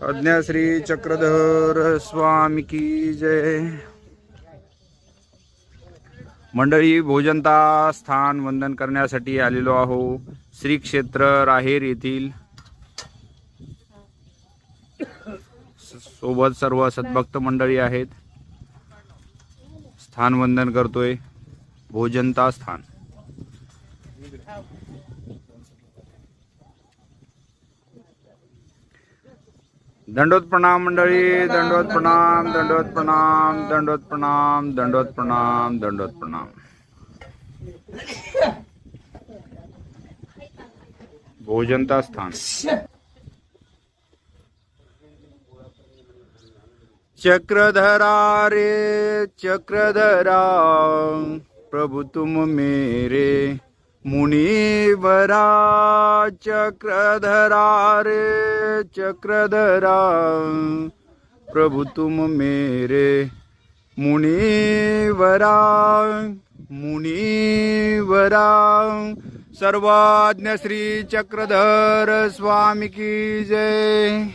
अज्ञा श्री चक्रधर स्वामी की जय। मंडळी भोजनता स्थान वंदन करण्यासाठी आलेलो आहो श्री क्षेत्र राहेर येथील सोबत सर्व सद्भक्त मंडळी आहेत. स्थान वंदन करतोय भोजनता स्थान. दंडोत प्रणाम मंडळी, दंडोत प्रणाम दंडोत प्रणाम दंडोत प्रणाम दंडोत प्रणाम दंडोत प्रणाम. भोजनता स्थान. चक्रधरा रे चक्रधरा, प्रभु तुम मेरे। मुनिवरा चक्रधरा रे चक्रधरा, प्रभु तुम मेरे मुनिवरा मुनिवरा। सर्वाज्ञ श्री चक्रधर स्वामी की जय।